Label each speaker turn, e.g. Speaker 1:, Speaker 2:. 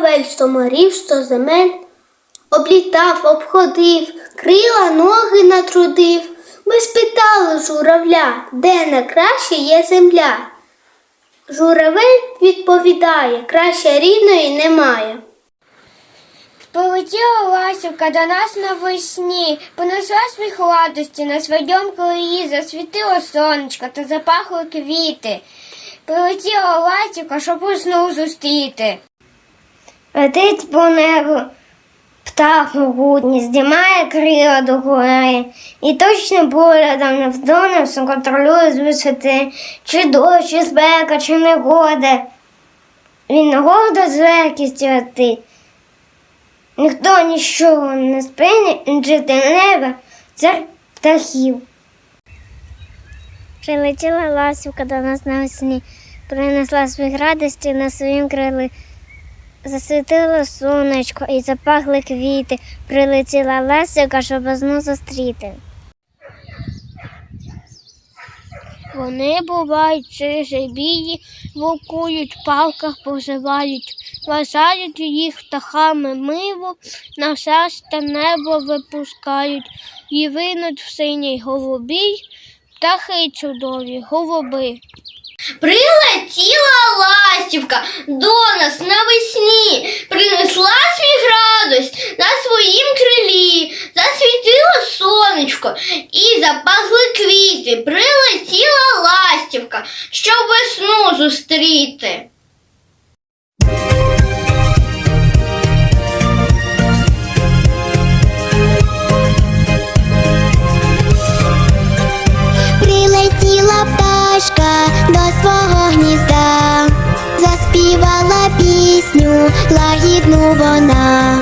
Speaker 1: Журавель сто морів, сто земель, облітав, обходив, крила ноги натрудив. Ми спитали журавля, де найкраще є земля. Журавель відповідає, краще рідної немає.
Speaker 2: Полетіла ласівка до нас навесні, понесла сміх радості на своєму колії, засвітило сонечко та запахли квіти. Прилетіла ласівка, щоб весну зустріти. Летить по небу птах могутній, здіймає крила до гори, і точним поглядом невдоним контролює з висоти, чи дощ, чи спека, чи негода. Він гордо з легкістю летить. Ніхто нічого не спине жити небо, цар птахів.
Speaker 3: Прилетіла ласівка до нас навесні, принесла свої радості на своїм крилі. Засвітило сонечко і запахли квіти. Прилетіла ласівка, щоб весну зустріти.
Speaker 1: Вони бувають чижебії, вовкують, в палках поживають, вважають їх птахами миво, на щастя небо випускають, і винуть в синій голубій, птахи чудові, голуби.
Speaker 4: Прилетіла ластівка до нас навесні, принесла сміх радость на своїм крилі, засвітило сонечко і запахли квіти. Прилетіла ластівка, щоб весну зустріти.
Speaker 5: Лагідну вона,